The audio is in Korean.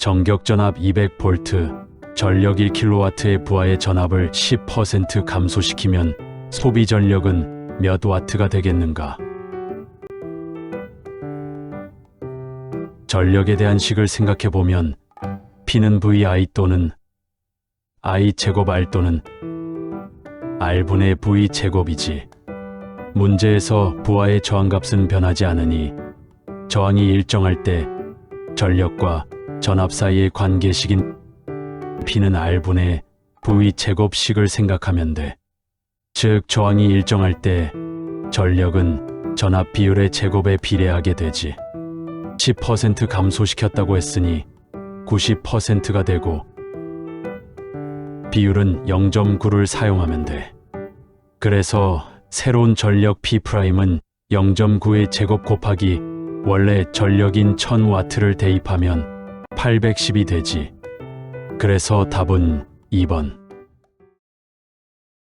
정격 전압 200V, 전력 1kW의 부하의 전압을 10% 감소시키면 소비 전력은 몇 와트가 되겠는가? 전력에 대한 식을 생각해 보면 P는 VI 또는 I 제곱 R 또는 R분의 V 제곱이지. 문제에서 부하의 저항값은 변하지 않으니 저항이 일정할 때 전력과 전압 사이의 관계식인 P는 R분의 V 제곱식을 생각하면 돼. 즉 저항이 일정할 때 전력은 전압 비율의 제곱에 비례하게 되지. 10% 감소시켰다고 했으니 90%가 되고 비율은 0.9를 사용하면 돼. 그래서 새로운 전력 P'은 0.9의 제곱 곱하기 원래 전력인 1000와트를 대입하면 810이 되지. 그래서 답은 2번.